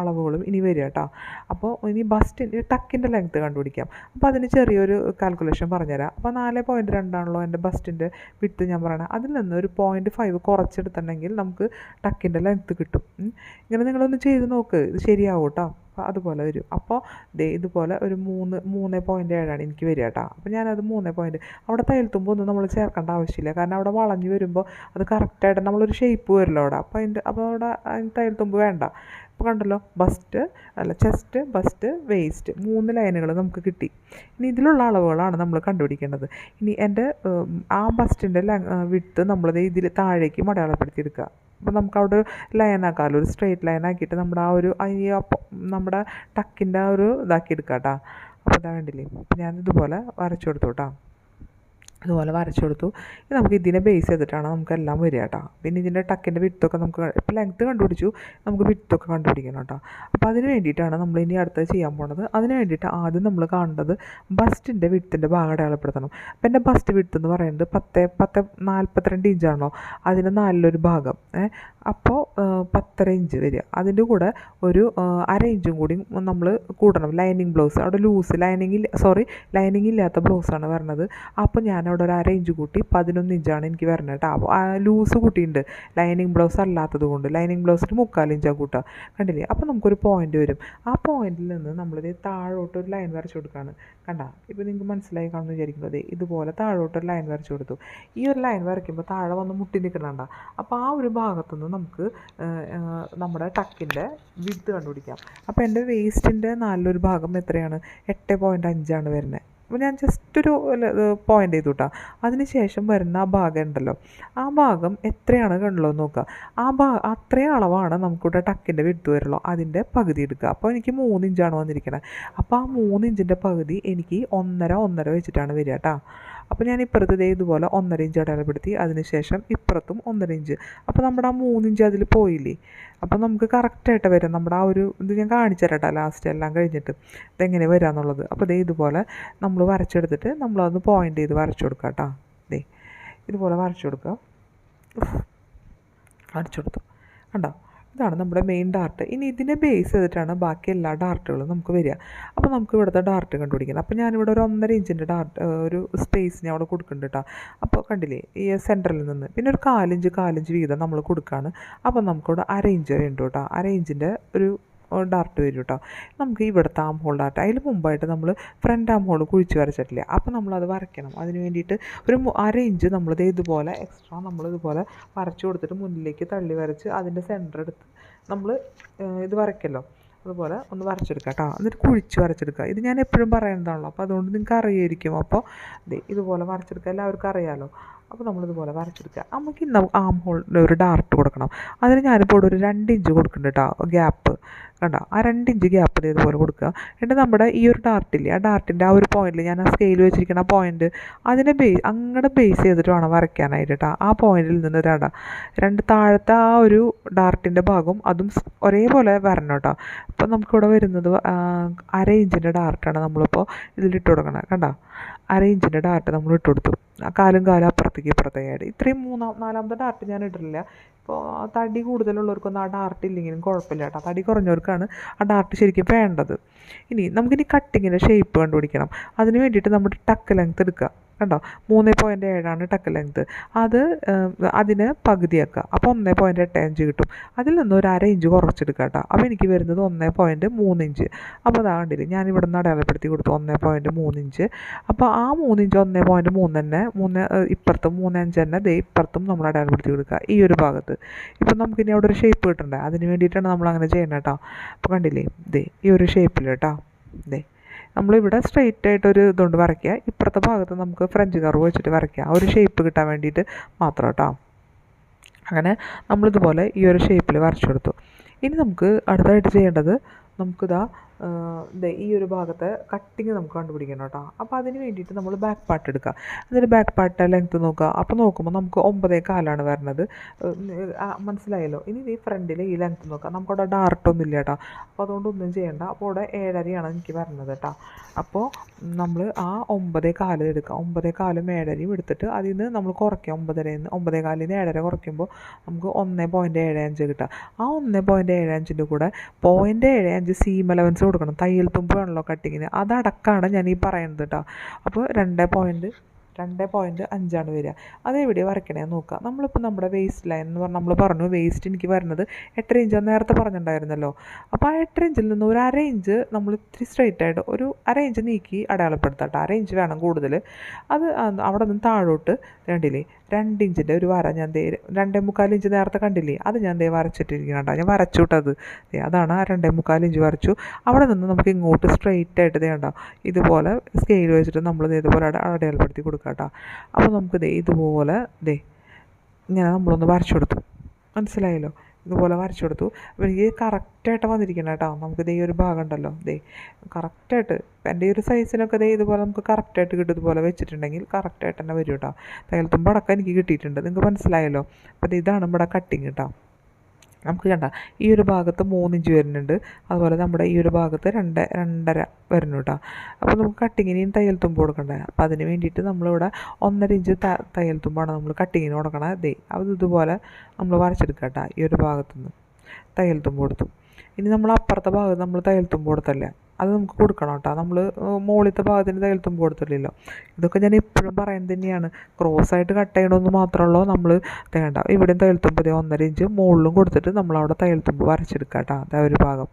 അളവുകളും ഇനി വരിക കേട്ടോ അപ്പോൾ ഇനി ബസ്റ്റിന്റെ ടക്കിന്റെ ലെങ്ത്ത് കണ്ടുപിടിക്കാം. അപ്പോൾ അതിന് ചെറിയൊരു കാൽക്കുലേഷൻ പറഞ്ഞുതരാം. അപ്പോൾ നാല് പോയിന്റ് രണ്ടാണല്ലോ എന്റെ ബസ്റ്റിന്റെ വിട്ട് ഞാൻ പറയണത് അതിൽ നിന്ന് ഒരു പോയിന്റ് ഫൈവ് കുറച്ചെടുത്തിട്ടുണ്ടെങ്കിൽ നമുക്ക് ടക്കിന്റെ ലെങ്ത്ത് കിട്ടും. ഇങ്ങനെ നിങ്ങളൊന്ന് ചെയ്ത് നോക്ക്. ഇത് ശരിയാവും കേട്ടോ അപ്പോൾ അതുപോലെ വരും. അപ്പോൾ ദേ ഇതുപോലെ ഒരു മൂന്ന് മൂന്ന് പോയിന്റ് ഏഴാണ് എനിക്ക് വരിക കേട്ടോ അപ്പോൾ ഞാനത് മൂന്ന് പോയിന്റ് അവിടെ തയ്യൽത്തുമ്പോൾ ഒന്നും നമ്മൾ ചേർക്കേണ്ട ആവശ്യമില്ല. കാരണം അവിടെ വളഞ്ഞു വരുമ്പോൾ അത് കറക്റ്റായിട്ട് നമ്മളൊരു ഷേപ്പ് വരുമല്ലോ അവിടെ. അപ്പോൾ അതിന്റെ അപ്പോൾ അവിടെ തയ്യൽത്തുമ്പ് വേണ്ട. ഇപ്പോൾ കണ്ടല്ലോ ബസ്റ്റ് അല്ല ചെസ്റ്റ് ബസ്റ്റ് വേസ്റ്റ് മൂന്ന് ലൈനുകൾ നമുക്ക് കിട്ടി. ഇനി ഇതിലുള്ള അളവുകളാണ് നമ്മൾ കണ്ടുപിടിക്കേണ്ടത്. ഇനി എന്റെ ആ ബസ്റ്റിന്റെ വിട്ട് നമ്മളത് ഇതിൽ താഴേക്ക് അടയാളപ്പെടുത്തിയെടുക്കുക അപ്പോൾ നമുക്ക് അവിടെ ഒരു ലൈൻ ആക്കാമല്ലോ ഒരു സ്ട്രെയിറ്റ് ലൈൻ ആക്കിയിട്ട് നമ്മുടെ ആ ഒരു ഈ നമ്മുടെ ടക്കിന്റെ ആ ഒരു ഇതാക്കി എടുക്കാം കേട്ടോ അപ്പോൾ ഇതാ കണ്ടില്ലേ? ഞാൻ ഇതുപോലെ വരച്ചു കൊടുത്തു കേട്ടോ. ഇതുപോലെ വരച്ചു കൊടുത്തു. ഇത് നമുക്ക് ഇതിനെ ബേസ് ചെയ്തിട്ടാണ് നമുക്ക് എല്ലാം വരിക കേട്ടോ. പിന്നെ ഇതിന്റെ ടക്കിന്റെ വിത്തൊക്കെ നമുക്ക് ഇപ്പോൾ ലെങ്ത്ത് കണ്ടുപിടിച്ചു. നമുക്ക് വിത്തൊക്കെ കണ്ടുപിടിക്കണം കേട്ടോ. അപ്പോൾ അതിന് വേണ്ടിയിട്ടാണ് നമ്മൾ ഇനി അടുത്തത് ചെയ്യാൻ പോണത്. അതിന് വേണ്ടിയിട്ട് ആദ്യം നമ്മൾ കാണേണ്ടത് ബസ്റ്റിന്റെ വിത്തിന്റെ ഭാഗം അടയാളപ്പെടുത്തണം. അപ്പോൾ എന്റെ ബസ്റ്റ് വിത്ത് എന്ന് പറയുന്നത് പത്ത് പത്ത് നാൽപ്പത്തിരണ്ട് ഇഞ്ചാണോ അതിന് നാലിലൊരു ഭാഗം അപ്പോൾ പത്തര ഇഞ്ച് വരിക. അതിന്റെ കൂടെ ഒരു അര ഇഞ്ചും കൂടി നമ്മൾ കൂടണം. ലൈനിങ് ബ്ലൗസ് അവിടെ ലൂസ് ലൈനിങ് സോറി ലൈനിങ് ഇല്ലാത്ത ബ്ലൗസാണ് വരണത്. അപ്പോൾ ഞാനവിടെ ഒരു അര ഇഞ്ച് കൂട്ടി പതിനൊന്ന് ഇഞ്ചാണ് എനിക്ക് വരണത് കേട്ടോ അപ്പോൾ ലൂസ് കൂട്ടിയിട്ടുണ്ട് ലൈനിങ് ബ്ലൗസ് അല്ലാത്തത് കൊണ്ട്. ലൈനിങ് ബ്ലൗസിന് മുക്കാൽ ഇഞ്ചാണ് കൂട്ടുക കണ്ടില്ലേ? അപ്പോൾ നമുക്കൊരു പോയിന്റ് വരും. ആ പോയിന്റിൽ നിന്ന് നമ്മളിത് താഴോട്ട് ഒരു ലൈൻ വരച്ചു കൊടുക്കുകയാണ് കണ്ട? ഇപ്പോൾ നിങ്ങൾക്ക് മനസ്സിലായി കാണുമെന്ന് വിചാരിക്കുന്നത് ഇതുപോലെ താഴോട്ട് ഒരു ലൈൻ വരച്ചു കൊടുത്തു. ഈ ഒരു ലൈൻ വരയ്ക്കുമ്പോൾ താഴെ വന്ന് മുട്ടി നിൽക്കണണ്ട അപ്പോൾ ആ ഒരു ഭാഗത്തുനിന്ന് നമുക്ക് നമ്മുടെ ടക്കിന്റെ വിത്ത് കണ്ടുപിടിക്കാം. അപ്പോൾ എന്റെ വേസ്റ്റിന്റെ നല്ലൊരു ഭാഗം എത്രയാണ്? എട്ട് പോയിന്റ് അഞ്ചാണ് വരുന്നത് അപ്പോൾ ഞാൻ ജസ്റ്റ് ഒരു പോയിന്റ് ചെയ്തു കേട്ടോ അതിന് ശേഷം വരുന്ന ആ ഭാഗം ഉണ്ടല്ലോ. ആ ഭാഗം എത്രയാണ് കണ്ടല്ലോ നോക്കുക ആ ഭാ അത്രയും അളവാണ് നമുക്കിവിടെ ടക്കിന്റെ വിട്ട് വരുള്ളൂ. അതിന്റെ പകുതി എടുക്കുക. അപ്പോൾ എനിക്ക് മൂന്ന് ഇഞ്ചാണ് വന്നിരിക്കുന്നത് അപ്പോൾ ആ മൂന്ന് ഇഞ്ചിന്റെ പകുതി എനിക്ക് ഒന്നര ഒന്നര വെച്ചിട്ടാണ് വരിക കേട്ടോ അപ്പോൾ ഞാൻ ഇപ്പുറത്ത് ഇതേ ഇതുപോലെ ഒന്നര ഇഞ്ച് അടയാളപ്പെടുത്തി. അതിനുശേഷം ഇപ്പുറത്തും ഒന്നര ഇഞ്ച്. അപ്പോൾ നമ്മുടെ ആ മൂന്നിഞ്ച് അതിൽ പോയില്ലേ? അപ്പോൾ നമുക്ക് കറക്റ്റായിട്ട് വരാം. നമ്മുടെ ആ ഒരു ഇത് ഞാൻ കാണിച്ചു തരാം ലാസ്റ്റ് എല്ലാം കഴിഞ്ഞിട്ട്. ഇതെങ്ങനെ വരിക എന്നുള്ളത്. അപ്പോൾ ദേ ഇതുപോലെ നമ്മൾ വരച്ചെടുത്തിട്ട് നമ്മളതൊന്ന് പോയിന്റ് ചെയ്ത് വരച്ചു കൊടുക്കുക കേട്ടോ ദേ ഇതുപോലെ വരച്ചു കൊടുക്കുക വരച്ചു കൊടുത്തു. കണ്ടോ? ഇതാണ് നമ്മുടെ മെയിൻ ഡാർട്ട് ഇനി ഇതിനെ ബേസ് ചെയ്തിട്ടാണ് ബാക്കി എല്ലാ ഡാർട്ടുകളും നമുക്ക് വരിക. അപ്പോൾ നമുക്ക് ഇവിടുത്തെ ഡാർട്ട് കണ്ടുപിടിക്കണം. അപ്പോൾ ഞാനിവിടെ ഒരു ഒന്നര ഇഞ്ചിന്റെ ഡാർട്ട് ഒരു സ്പേസ് ഞാൻ അവിടെ കൊടുക്കുന്നുണ്ട് കേട്ടോ അപ്പോൾ കണ്ടില്ലേ ഈ സെന്ററിൽ നിന്ന് പിന്നെ ഒരു കാലിഞ്ച് കാലിഞ്ച് വീതം നമ്മൾ കൊടുക്കുകയാണ് അപ്പോൾ നമുക്കിവിടെ അര ഇഞ്ച് വേണ്ടു കേട്ടോ അര ഇഞ്ചിന്റെ ഒരു ഡാർട്ട് വരും കേട്ടോ നമുക്ക് ഇവിടുത്തെ ആം ഹോൾ ഡാർട്ട് അതിന് മുമ്പായിട്ട് നമ്മൾ ഫ്രണ്ട് ആം ഹോൾ കുഴിച്ച് വരച്ചിട്ടില്ല. അപ്പോൾ നമ്മളത് വരയ്ക്കണം. അതിന് വേണ്ടിയിട്ട് ഒരു അര ഇഞ്ച് നമ്മളിത് ഇതുപോലെ എക്സ്ട്രാ നമ്മൾ ഇതുപോലെ വരച്ചു കൊടുത്തിട്ട് മുന്നിലേക്ക് തള്ളി വരച്ച് അതിന്റെ സെന്റർ എടുത്ത് നമ്മൾ ഇത് വരയ്ക്കല്ലോ. അതുപോലെ ഒന്ന് വരച്ചെടുക്കുക കേട്ടോ എന്നിട്ട് കുഴിച്ച് വരച്ചെടുക്കുക. ഇത് ഞാൻ എപ്പോഴും പറയുന്നതാണല്ലോ. അപ്പോൾ അതുകൊണ്ട് നിങ്ങൾക്ക് അറിയായിരിക്കും അപ്പോൾ ഇതുപോലെ വരച്ചെടുക്കുക. എല്ലാവർക്കും അറിയാമല്ലോ അപ്പോൾ നമ്മളിതുപോലെ വരച്ചെടുക്കുക. നമുക്ക് ഇന്ന് ആം ഹോളിന്റെ ഒരു ഡാർട്ട് കൊടുക്കണം. അതിന് ഞാനിപ്പോൾ ഒരു രണ്ട് ഇഞ്ച് കൊടുക്കുന്നുണ്ട് കേട്ടോ ഗ്യാപ്പ് കണ്ടോ? ആ രണ്ട് ഇഞ്ച് ഗ്യാപ്പിൽ ഇതുപോലെ കൊടുക്കുക. എന്നിട്ട് നമ്മുടെ ഈ ഒരു ഡാർട്ടില്ലേ ആ ഡാർട്ടിന്റെ ആ ഒരു പോയിന്റിൽ ഞാൻ ആ സ്കെയിൽ വെച്ചിരിക്കുന്ന പോയിന്റ് അതിനെ ബേസ് അങ്ങനെ ബേസ് ചെയ്തിട്ട് വേണം വരയ്ക്കാനായിട്ട് കേട്ടോ ആ പോയിന്റിൽ നിന്ന് രണ്ട രണ്ട് താഴത്തെ ആ ഒരു ഡാർട്ടിന്റെ ഭാഗം അതും ഒരേപോലെ വരണം കേട്ടോ അപ്പോൾ നമുക്കിവിടെ വരുന്നത് അര ഇഞ്ചിന്റെ ഡാർട്ടാണ് നമ്മളിപ്പോൾ ഇതിലിട്ട് കൊടുക്കണം. കണ്ടോ? അര ഡാറ്റ നമ്മൾ ഇട്ട് കൊടുത്തു ആ കാലും കാലും അപ്പുറത്തേക്ക് ഇപ്പുറത്തേക്കായിട്ട് ഇത്രയും മൂന്നാം നാലാമത്തെ ഡാർട്ട് ഞാൻ ഇട്ടിട്ടില്ല. ഇപ്പോൾ തടി കൂടുതലുള്ളവർക്കൊന്നും ആ ഡാർട്ട് ഇല്ലെങ്കിലും കുഴപ്പമില്ല കേട്ടോ. തടി കുറഞ്ഞവർക്കാണ് ആ ഡാർട്ട് ശരിക്കും വേണ്ടത്. ഇനി നമുക്കിനി കട്ടിങ്ങിന്റെ ഷേപ്പ് കണ്ടുപിടിക്കണം. അതിന് വേണ്ടിയിട്ട് നമ്മൾ ടക്ക് ലെങ്ത് എടുക്കുക. കണ്ടോ? മൂന്ന് പോയിന്റ് ഏഴാണ് ടക്ക് ലെങ്ത് അത് അതിന് പകുതിയാക്കുക അപ്പോൾ ഒന്ന് പോയിന്റ് എട്ട് ഇഞ്ച് കിട്ടും. അതിൽ നിന്ന് ഒരു അര ഇഞ്ച് കുറച്ചെടുക്കുക കേട്ടോ അപ്പോൾ എനിക്ക് വരുന്നത് ഒന്ന് പോയിന്റ് മൂന്ന് ഇഞ്ച് അപ്പോൾ അതാ കണ്ടില്ലേ ഞാൻ ഇവിടെ നിന്ന് അടയാളപ്പെടുത്തി കൊടുത്തു ഒന്ന് പോയിന്റ് മൂന്ന് ഇഞ്ച് അപ്പോൾ ആ മൂന്ന് ഇഞ്ച് ഒന്ന് പോയിന്റ് മൂന്ന് തന്നെ മൂന്ന് ഇപ്പുറത്തും മൂന്ന് അഞ്ച് തന്നെ ദേ ഇപ്പുറത്തും നമ്മൾ അടയാളപ്പെടുത്തി കൊടുക്കുക ഈ ഒരു ഭാഗത്ത്. ഇപ്പം നമുക്കിനി അവിടെ ഒരു ഷേപ്പ് കിട്ടണ്ടേ? അതിന് വേണ്ടിയിട്ടാണ് നമ്മൾ അങ്ങനെ ചെയ്യുന്നത് കേട്ടോ അപ്പോൾ കണ്ടില്ലേ ദേ ഈ ഒരു ഷേപ്പിൽ കേട്ടോ ദേ നമ്മളിവിടെ സ്ട്രെയിറ്റ് ആയിട്ടൊരു ഇതുകൊണ്ട് വരയ്ക്കുക. ഇപ്പുറത്തെ ഭാഗത്ത് നമുക്ക് ഫ്രഞ്ച് കർവ് വെച്ചിട്ട് വരയ്ക്കുക. ആ ഒരു ഷേപ്പ് കിട്ടാൻ വേണ്ടിയിട്ട് മാത്രം കേട്ടോ അങ്ങനെ നമ്മളിതുപോലെ ഈ ഒരു ഷേപ്പിൽ വരച്ചു കൊടുത്തു ഇനി നമുക്ക് അടുത്തതായിട്ട് ചെയ്യേണ്ടത് നമുക്കിതാ ഈ ഒരു ഭാഗത്തെ കട്ടിങ് നമുക്ക് കണ്ടുപിടിക്കണം കേട്ടോ. അപ്പോൾ അതിന് വേണ്ടിയിട്ട് നമ്മൾ ബാക്ക് പാർട്ട് എടുക്കുക അതിന്റെ ബാക്ക് പാർട്ട് ലെങ്ത്ത് നോക്കുക അപ്പോൾ നോക്കുമ്പോൾ നമുക്ക് ഒമ്പതേ കാലാണ് വരുന്നത് മനസ്സിലായല്ലോ? ഇനി ഈ ഫ്രണ്ടിൽ ഈ ലെങ്ത്ത് നോക്കുക നമുക്കവിടെ ഡാർട്ടൊന്നും ഇല്ല കേട്ടോ. അപ്പോൾ അതുകൊണ്ട് ഒന്നും ചെയ്യേണ്ട. അപ്പോൾ അവിടെ ഏഴരയാണ് എനിക്ക് വരുന്നത് കേട്ടോ. അപ്പോൾ നമ്മൾ ആ ഒമ്പതേ കാൽ എടുക്കുക ഒമ്പതേ കാലും ഏഴരയും എടുത്തിട്ട് അതിൽ നിന്ന് നമ്മൾ കുറയ്ക്കുക ഒമ്പതരയിൽ നിന്ന് ഒമ്പതേ കാലിൽ നിന്ന് ഏഴര കുറയ്ക്കുമ്പോൾ നമുക്ക് ഒന്ന് പോയിന്റ് ഏഴ് അഞ്ച് കിട്ടുക. ആ ഒന്ന് പോയിന്റ് ഏഴ് അഞ്ചിന്റെ കൂടെ പോയിന്റ് ഏഴ് അഞ്ച് സീം അലവൻസ് കൊടുക്കണം. തയ്യൽ തുമ്പ് വേണമല്ലോ കട്ടിങ്ങിന്. അതടക്കമാണ് ഞാൻ ഈ പറയുന്നത് കേട്ടോ അപ്പോൾ രണ്ട് പോയിന്റ് രണ്ട് പോയിന്റ് അഞ്ചാണ് വരിക. അതെവിടെ വരയ്ക്കണേ നോക്കുക നമ്മളിപ്പോൾ നമ്മുടെ വേസ്റ്റ് ലൈൻ എന്ന് പറഞ്ഞാൽ നമ്മൾ പറഞ്ഞു വേസ്റ്റ് എനിക്ക് വരുന്നത് എട്ടര ഇഞ്ച് നേരത്തെ പറഞ്ഞിട്ടുണ്ടായിരുന്നല്ലോ. അപ്പോൾ ആ എട്ടര ഇഞ്ചിൽ നിന്ന് ഒരു അര ഇഞ്ച് നമ്മൾ ഇത്തിരി സ്ട്രൈറ്റ് ആയിട്ട് ഒരു അര ഇഞ്ച് നീക്കി അടയാളപ്പെടുത്താം കേട്ടോ അര ഇഞ്ച് വേണം കൂടുതൽ അത് അവിടെ നിന്ന് താഴോട്ട് കണ്ടില്ലേ? രണ്ട് ഇഞ്ചിന്റെ ഒരു വര ഞാൻ ദേ രണ്ടേ മുക്കാൽ ഇഞ്ച് നേരത്തെ കണ്ടില്ലേ? അത് ഞാൻ ദേ വരച്ചിട്ടിരിക്കണം ഞാൻ വരച്ചു വിട്ടത് അതാണ് ആ രണ്ടേ മുക്കാൽ ഇഞ്ച് വരച്ചു. അവിടെ നിന്ന് നമുക്ക് ഇങ്ങോട്ട് സ്ട്രെയിറ്റ് ആയിട്ട് ദേ കണ്ടോ? ഇതുപോലെ സ്കെയിൽ വെച്ചിട്ട് നമ്മൾ ഇതുപോലെ അട- അടയാളപ്പെടുത്തി കൊടുക്കുക കേട്ടോ. അപ്പോൾ നമുക്ക് ദേ ഇതുപോലെ ദേ ഇങ്ങനെ നമ്മളൊന്ന് വരച്ചു കൊടുത്തു. മനസ്സിലായല്ലോ? ഇതുപോലെ വരച്ചു കൊടുത്തു. അപ്പോൾ എനിക്ക് കറക്റ്റായിട്ട് വന്നിരിക്കണം കേട്ടോ. നമുക്ക് ദേ ഒരു ഭാഗം ഉണ്ടല്ലോ ദേ കറക്റ്റായിട്ട് എന്റെ ഈ ഒരു സൈസിനൊക്കെ ദേ ഇതുപോലെ നമുക്ക് കറക്റ്റായിട്ട് കിട്ടും ഇതുപോലെ വെച്ചിട്ടുണ്ടെങ്കിൽ കറക്റ്റായിട്ട് തന്നെ വരും കേട്ടോ. തയ്യൽത്തുമ്പ് അടക്കം എനിക്ക് കിട്ടിയിട്ടുണ്ട്. നിങ്ങൾക്ക് മനസ്സിലായല്ലോ? അപ്പോൾ ഇതാണ് നമ്മുടെ കട്ടിങ് കേട്ടോ. നമുക്ക് കണ്ട ഈ ഒരു ഭാഗത്ത് മൂന്നിഞ്ച് വരുന്നുണ്ട്. അതുപോലെ നമ്മുടെ ഈ ഒരു ഭാഗത്ത് രണ്ട് രണ്ടര വരുന്നു കേട്ടോ അപ്പോൾ നമുക്ക് കട്ടിങ്ങിനെയും തയ്യൽ തുമ്പ് കൊടുക്കണ്ടേ? അപ്പോൾ അതിന് വേണ്ടിയിട്ട് നമ്മളിവിടെ ഒന്നര ഇഞ്ച് ത തയ്യൽ തുമ്പാണ് നമ്മൾ കട്ടിങ്ങിന് കൊടുക്കണത് ദേ അത് ഇതുപോലെ നമ്മൾ വരച്ചെടുക്കുക കേട്ടോ ഈ ഒരു ഭാഗത്തുനിന്ന്. തയ്യൽ തുമ്പ് കൊടുത്തു. ഇനി നമ്മൾ അപ്പുറത്തെ ഭാഗത്ത് നമ്മൾ തയ്യൽ തുമ്പ് കൊടുത്തല്ലേ? അത് നമുക്ക് കൊടുക്കണം കേട്ടോ. നമ്മൾ മുകളിലത്തെ ഭാഗത്തിന് തുമ്പ് കൊടുത്തില്ലല്ലോ ഇതൊക്കെ ഞാൻ എപ്പോഴും പറയുന്നത് തന്നെയാണ്. ക്രോസ് ആയിട്ട് കട്ട് ചെയ്യണമെന്ന് മാത്രമല്ലോ നമ്മൾ തേണ്ട. ഇവിടെയും തയ്യൽ തുമ്പ് ദേ ഒന്നര ഇഞ്ച് മുകളിലും കൊടുത്തിട്ട് നമ്മൾ അവിടെ തുമ്പ് വരച്ചെടുക്കുക കേട്ടോ. അതാ ഒരു ഭാഗം.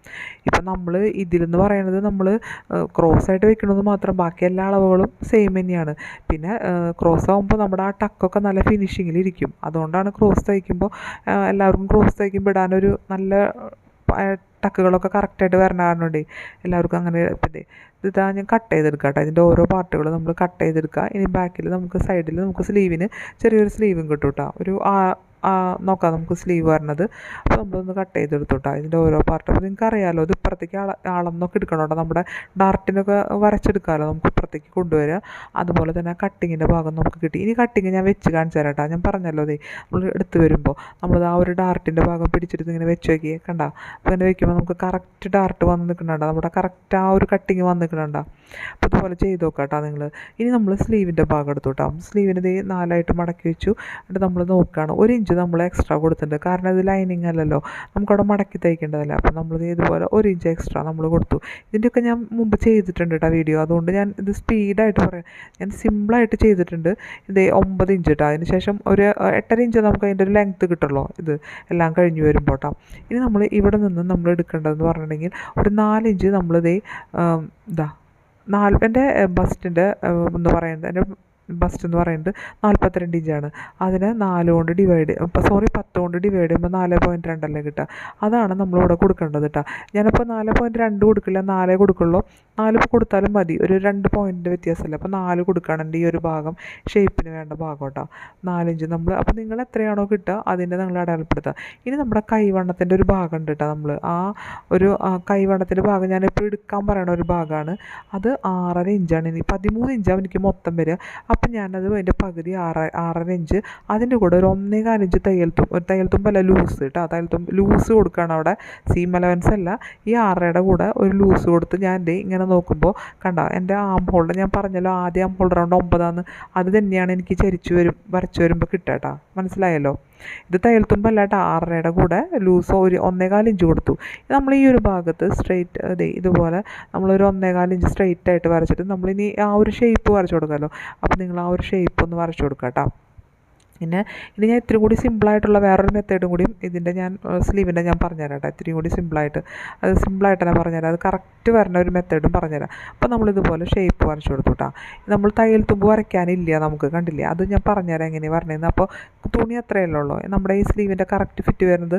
ഇപ്പം നമ്മൾ ഇതിലെന്ന് പറയുന്നത് നമ്മൾ ക്രോസ് ആയിട്ട് വെക്കണമെന്ന് മാത്രം ബാക്കി എല്ലാ അളവുകളും സെയിം തന്നെയാണ്. പിന്നെ ക്രോസ് ആകുമ്പോൾ നമ്മുടെ ആ ടക്കൊക്കെ നല്ല ഫിനിഷിങ്ങിൽ ഇരിക്കും. അതുകൊണ്ടാണ് ക്രോസ് തയ്ക്കുമ്പോൾ എല്ലാവർക്കും ക്രോസ് തയ്ക്കുമ്പോൾ ഇടാനൊരു നല്ല ടക്കുകളൊക്കെ കറക്റ്റായിട്ട് വരണ കാരണമുണ്ട് എല്ലാവർക്കും അങ്ങനെ ദേ ഇതാ ഞാൻ കട്ട് ചെയ്തെടുക്കാം കേട്ടോ ഇതിന്റെ ഓരോ പാർട്ടുകൾ നമ്മൾ കട്ട് ചെയ്തെടുക്കുക ഇനി ബാക്കിൽ നമുക്ക് സൈഡിൽ നമുക്ക് സ്ലീവിന് ചെറിയൊരു സ്ലീവും കിട്ടും കേട്ടോ ഒരു ആ നോക്കാം നമുക്ക് സ്ലീവ് വരണത്. അപ്പോൾ നമ്മളൊന്ന് കട്ട് ചെയ്തെടുത്തു കേട്ടോ ഇതിന്റെ ഓരോ പാർട്ട് അപ്പോൾ നിങ്ങൾക്ക് അറിയാമല്ലോ ഇത് ഇപ്പുറത്തേക്ക് അള അളന്നൊക്കെ എടുക്കണം കേട്ടോ നമ്മുടെ ഡാർട്ടിനൊക്കെ വരച്ചെടുക്കാമല്ലോ നമുക്ക് ഇപ്പുറത്തേക്ക് കൊണ്ടുവരിക അതുപോലെ തന്നെ കട്ടിങ്ങിന്റെ ഭാഗം നമുക്ക് കിട്ടി. ഇനി കട്ടിങ് ഞാൻ വെച്ച് കാണിച്ചു തരാം കേട്ടോ ഞാൻ പറഞ്ഞല്ലോ ദേ നമ്മൾ എടുത്ത് വരുമ്പോൾ നമ്മൾ ആ ഒരു ഡാർട്ടിന്റെ ഭാഗം പിടിച്ചെടുത്ത് ഇങ്ങനെ വെച്ച് നോക്കിയേ കണ്ട? അപ്പോൾ ഇങ്ങനെ വെക്കുമ്പോൾ നമുക്ക് കറക്റ്റ് ഡാർട്ട് വന്ന് നിൽക്കുന്നുണ്ടോ നമ്മുടെ കറക്റ്റ് ആ ഒരു കട്ടിങ് വന്ന് നിൽക്കുന്നുണ്ടോ അപ്പോൾ അതുപോലെ ചെയ്ത് നോക്കാം കേട്ടോ നിങ്ങൾ ഇനി നമ്മൾ സ്ലീവിന്റെ ഭാഗം എടുത്തു കേട്ടോ. സ്ലീവിന് ദേ നാലായിട്ട് മടക്കി വെച്ചു. എന്നിട്ട് നമ്മൾ നോക്കുകയാണ് ഒരു ഇഞ്ച് നമ്മൾ എക്സ്ട്രാ കൊടുത്തിട്ടുണ്ട്. കാരണം ഇത് ലൈനിങ് അല്ലല്ലോ. നമുക്കവിടെ മടക്കി തയ്ക്കേണ്ടതല്ലേ. അപ്പോൾ നമ്മൾ ഇതുപോലെ ഒരു ഇഞ്ച് എക്സ്ട്രാ നമ്മൾ കൊടുത്തു. ഇതിന്റെയൊക്കെ ഞാൻ മുമ്പ് ചെയ്തിട്ടുണ്ട് കേട്ടോ വീഡിയോ അതുകൊണ്ട് ഞാൻ ഇത് സ്പീഡായിട്ട് പറയാം. ഞാൻ സിമ്പിളായിട്ട് ചെയ്തിട്ടുണ്ട്. ഇത് ഒമ്പത് ഇഞ്ച് കേട്ടോ. അതിന് ശേഷം ഒരു എട്ടര ഇഞ്ച് നമുക്ക് അതിന്റെ ഒരു ലെങ്ത്ത് കിട്ടുള്ളൂ ഇത് എല്ലാം കഴിഞ്ഞ് വരുമ്പോൾ കേട്ടോ. ഇനി നമ്മൾ ഇവിടെ നിന്ന് നമ്മൾ എടുക്കേണ്ടതെന്ന് പറഞ്ഞിട്ടുണ്ടെങ്കിൽ ഒരു നാലിഞ്ച് നമ്മളിതേ ഇതാ നാല് എന്റെ ബസ്റ്റിന്റെ എന്ന് പറയുന്നത്. എന്റെ ബസ്റ്റ് എന്ന് പറയുന്നത് നാൽപ്പത്തിരണ്ട് ഇഞ്ചാണ് അതിനെ നാല് കൊണ്ട് ഡിവൈഡ് സോറി പത്ത് കൊണ്ട് ഡിവൈഡ് ചെയ്യുമ്പോൾ നാല് പോയിന്റ് രണ്ടല്ലേ കിട്ടുക? അതാണ് നമ്മളിവിടെ കൊടുക്കേണ്ടത് കേട്ടോ ഞാനിപ്പോൾ നാല് പോയിന്റ് രണ്ട് കൊടുക്കില്ല നാലേ കൊടുക്കുള്ളൂ. നാല് കൊടുത്താലും മതി. ഒരു രണ്ട് പോയിന്റ് വ്യത്യാസമല്ല? അപ്പോൾ നാല് കൊടുക്കുകയാണെങ്കിൽ ഈ ഒരു ഭാഗം ഷേപ്പിന് വേണ്ട ഭാഗം കേട്ടോ നാലിഞ്ച് നമ്മൾ അപ്പോൾ നിങ്ങൾ എത്രയാണോ കിട്ടുക അതിന്റെ നിങ്ങൾ അടയാളപ്പെടുത്തുക. ഇനി നമ്മുടെ കൈവണ്ണത്തിന്റെ ഒരു ഭാഗം ഉണ്ട് കേട്ടോ നമ്മൾ ആ ഒരു കൈവണ്ണത്തിന്റെ ഭാഗം ഞാൻ എടുക്കാൻ പറയണ ഒരു ഭാഗമാണ്. അത് ആറര ഇഞ്ചാണ് ഇനി പതിമൂന്ന് ഇഞ്ചാണ് എനിക്ക് മൊത്തം വരിക. അപ്പം ഞാനത് അതിന്റെ പകുതി ആറ് ആറര ഇഞ്ച് അതിന്റെ കൂടെ ഒരു ഒന്നേ ഇഞ്ച് തയ്യൽ തുമ്പ് ഒരു തയ്യൽ തുമ്പല്ല ലൂസ് കേട്ടോ. തയ്യൽ തുമ്പ് ലൂസ് കൊടുക്കുകയാണ് അവിടെ. സീം അലവൻസ് അല്ല. ഈ ആറരയുടെ കൂടെ ഒരു ലൂസ് കൊടുത്ത് ഞാൻ എന്റെ ഇങ്ങനെ നോക്കുമ്പോൾ കണ്ട എന്റെ ആം ഹോൾഡർ ഞാൻ പറഞ്ഞല്ലോ ആദ്യം ആം ഹോൾഡർ റൗണ്ട് ഒമ്പതാന്ന്. അത് തന്നെയാണ് എനിക്ക് ചരിച്ചു വരും വരച്ചു വരുമ്പോൾ കിട്ടാട്ടോ മനസ്സിലായല്ലോ? ഇത് തയ്യൽ കേട്ടോ ആറരയുടെ കൂടെ ലൂസ് ഒരു ഒന്നേകാൽ ഇഞ്ച് കൊടുത്തു. നമ്മൾ ഈ ഒരു ഭാഗത്ത് സ്ട്രെയിറ്റ് അതെ ഇതുപോലെ നമ്മളൊരു ഒന്നേകാൽ ഇഞ്ച് സ്ട്രെയിറ്റ് ആയിട്ട് വരച്ചിട്ട് നമ്മളിനി ആ ഒരു ഷേപ്പ് വരച്ചു കൊടുക്കാമല്ലോ. അപ്പോൾ നിങ്ങൾ ആ ഒരു ഷേപ്പ് ഒന്ന് വരച്ചു കൊടുക്കുക കേട്ടോ പിന്നെ ഇനി ഞാൻ ഇത്തിരി കൂടി സിമ്പിളായിട്ടുള്ള വേറൊരു മെത്തേഡും കൂടിയും ഇതിന്റെ ഞാൻ സ്ലീവിന്റെ ഞാൻ പറഞ്ഞുതരാം കേട്ടോ. ഇത്തിരി കൂടി സിമ്പിളായിട്ട്. അത് സിമ്പിളായിട്ട് തന്നെ പറഞ്ഞുതരാം. അത് കറക്റ്റ് വരണ ഒരു മെത്തേഡും പറഞ്ഞുതരാം. അപ്പോൾ നമ്മളിതുപോലെ ഷേപ്പ് വരച്ചു കൊടുത്തു നമ്മൾ തയ്യൽ തുമ്പ് വരയ്ക്കാനില്ല നമുക്ക് കണ്ടില്ലേ? അത് ഞാൻ പറഞ്ഞുതരാം എങ്ങനെയാണ് പറഞ്ഞത് അപ്പോൾ തുണി അത്രയല്ലേ ഉള്ളൂ. നമ്മുടെ ഈ സ്ലീവിന്റെ കറക്റ്റ് ഫിറ്റ് വരുന്നത്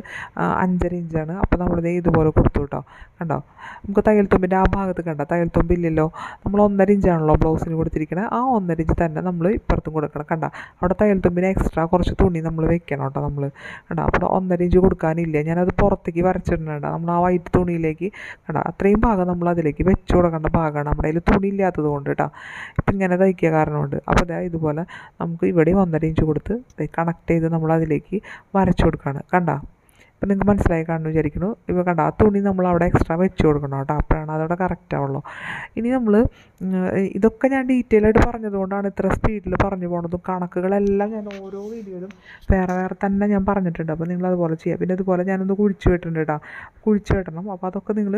അഞ്ചര ഇഞ്ചാണ്. അപ്പോൾ നമ്മളിത് ഇതുപോലെ കൊടുത്തു കേട്ടോ. കണ്ടോ? നമുക്ക് തയ്യൽ തുമ്പിന്റെ ആ ഭാഗത്ത് കണ്ട? തയ്യൽ തുമ്പ് ഇല്ലല്ലോ നമ്മൾ ഒന്നര ഇഞ്ചാണല്ലോ ബ്ലൗസിന് കൊടുത്തിരിക്കുന്നത് ആ ഒന്നര ഇഞ്ച് തന്നെ നമ്മൾ ഇപ്പുറത്തും കൊടുക്കണം. കണ്ട? അവിടെ തയ്യൽ തുമ്പിന് കുറച്ച് തുണി നമ്മൾ വെക്കണം കേട്ടോ നമ്മൾ കേട്ടോ അപ്പോൾ ഒന്നര ഇഞ്ച് കൊടുക്കാനില്ല. ഞാനത് പുറത്തേക്ക് വരച്ചിട്ടുണ്ട് നമ്മൾ ആ വൈറ്റ് തുണിയിലേക്ക് കേട്ടോ അത്രയും ഭാഗം നമ്മൾ അതിലേക്ക് വെച്ച് കൊടുക്കേണ്ട ഭാഗമാണ് നമ്മുടെ കയ്യിൽ തുണി ഇല്ലാത്തത് കൊണ്ട് കേട്ടോ. ഇപ്പം ഇങ്ങനെ തയ്ക്കുക കാരണമുണ്ട്. അപ്പോൾ അതാ ഇതുപോലെ നമുക്ക് ഇവിടെയും ഒന്നര ഇഞ്ച് കൊടുത്ത് കണക്ട് ചെയ്ത് നമ്മൾ അതിലേക്ക് വരച്ചു കൊടുക്കുകയാണ് കണ്ട? ഇപ്പം നിങ്ങൾക്ക് മനസ്സിലായി കാണുന്നു വിചാരിക്കുന്നു. ഇപ്പോൾ കണ്ട ആ തുണി നമ്മൾ അവിടെ എക്സ്ട്രാ വെച്ച് കൊടുക്കണം കേട്ടോ. അപ്പോഴാണ് അതവിടെ കറക്റ്റ് ആവുള്ളൂ. ഇനി നമ്മൾ ഇതൊക്കെ ഞാൻ ഡീറ്റെയിൽ ആയിട്ട് പറഞ്ഞതുകൊണ്ടാണ് ഇത്ര സ്പീഡിൽ പറഞ്ഞു പോണതും കണക്കുകളെല്ലാം ഞാൻ ഓരോ വീഡിയോയിലും വേറെ വേറെ തന്നെ ഞാൻ പറഞ്ഞിട്ടുണ്ട്. അപ്പോൾ നിങ്ങൾ അതുപോലെ ചെയ്യുക പിന്നെ അതുപോലെ ഞാനൊന്ന് കുഴിച്ചു വെട്ടുണ്ട് കേട്ടോ. കുഴിച്ചു വെട്ടണം. അപ്പോൾ അതൊക്കെ നിങ്ങൾ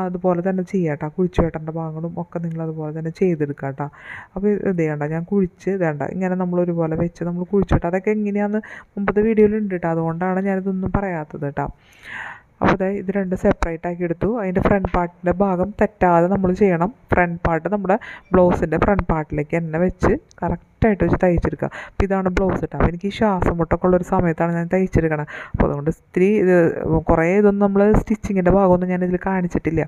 അതുപോലെ തന്നെ ചെയ്യുക കേട്ടോ. കുഴിച്ചു വെട്ടേണ്ട ഭാഗങ്ങളും ഒക്കെ നിങ്ങൾ അതുപോലെ തന്നെ ചെയ്തെടുക്കുക കേട്ടോ. അപ്പോൾ ഇത് വേണ്ട ഞാൻ കുഴിച്ച് വേണ്ട ഇങ്ങനെ നമ്മൾ ഒരുപോലെ വെച്ച് നമ്മൾ കുഴിച്ചു വെട്ടാം അതൊക്കെ എങ്ങനെയാണെന്ന് മുമ്പത്തെ വീഡിയോയിൽ ഉണ്ട് കേട്ടോ. അതുകൊണ്ടാണ് ഞാനിതൊന്നും പറയാത്തത്. കേട്ടോ. അപ്പോൾ അതായത് ഇത് രണ്ടും സെപ്പറേറ്റ് ആക്കി എടുത്തു. അതിന്റെ ഫ്രണ്ട് പാർട്ടിന്റെ ഭാഗം തെറ്റാതെ നമ്മൾ ചെയ്യണം. ഫ്രണ്ട് പാർട്ട് നമ്മുടെ ബ്ലൗസിന്റെ ഫ്രണ്ട് പാർട്ടിലേക്ക് തന്നെ വെച്ച് കറക്റ്റായിട്ട് വെച്ച് തയ്ച്ചെടുക്കുക. അപ്പോൾ ഇതാണ് ബ്ലൗസ് ഇട്ടത് അപ്പോൾ എനിക്ക് ശ്വാസം മുട്ടൊക്കെ ഉള്ളൊരു സമയത്താണ് ഞാൻ തയ്ച്ചെടുക്കണം. അപ്പോൾ അതുകൊണ്ട് സ്ത്രീ ഇത് കുറേ ഇതൊന്നും നമ്മൾ സ്റ്റിച്ചിങ്ങിന്റെ ഭാഗമൊന്നും ഞാൻ ഇതിൽ കാണിച്ചിട്ടില്ല.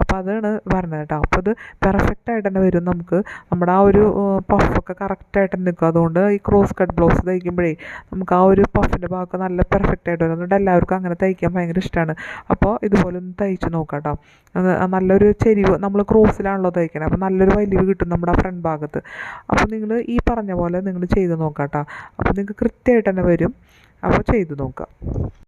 അപ്പോൾ അതാണ് പറഞ്ഞത് കേട്ടോ. അപ്പോൾ ഇത് പെർഫെക്റ്റ് ആയിട്ട് തന്നെ വരും നമുക്ക്. നമ്മുടെ ആ ഒരു പഫൊക്കെ കറക്റ്റായിട്ട് നിൽക്കും. അതുകൊണ്ട് ഈ ക്രോസ് കട്ട് ബ്ലൗസ് തയ്ക്കുമ്പോഴേ നമുക്ക് ആ ഒരു പഫിന്റെ ഭാഗമൊക്കെ നല്ല പെർഫെക്റ്റ് ആയിട്ട് വരും. അതുകൊണ്ട് എല്ലാവർക്കും അങ്ങനെ തയ്ക്കാൻ ഭയങ്കര ഇഷ്ടമാണ് അപ്പോൾ ഇതുപോലെ ഒന്ന് തയ്ച്ച് നോക്കാം കേട്ടോ. നല്ലൊരു ചെരിവ് നമ്മൾ ക്രോസിലാണല്ലോ തയ്ക്കണത് അപ്പോൾ നല്ലൊരു വലിവ് കിട്ടും നമ്മുടെ ഫ്രണ്ട് ഭാഗത്ത്. അപ്പോൾ നിങ്ങൾ ഈ പറഞ്ഞ പോലെ നിങ്ങൾ ചെയ്ത് നോക്കാം കേട്ടോ അപ്പോൾ നിങ്ങൾക്ക് കൃത്യമായിട്ട് തന്നെ വരും. അപ്പോൾ ചെയ്ത് നോക്കാം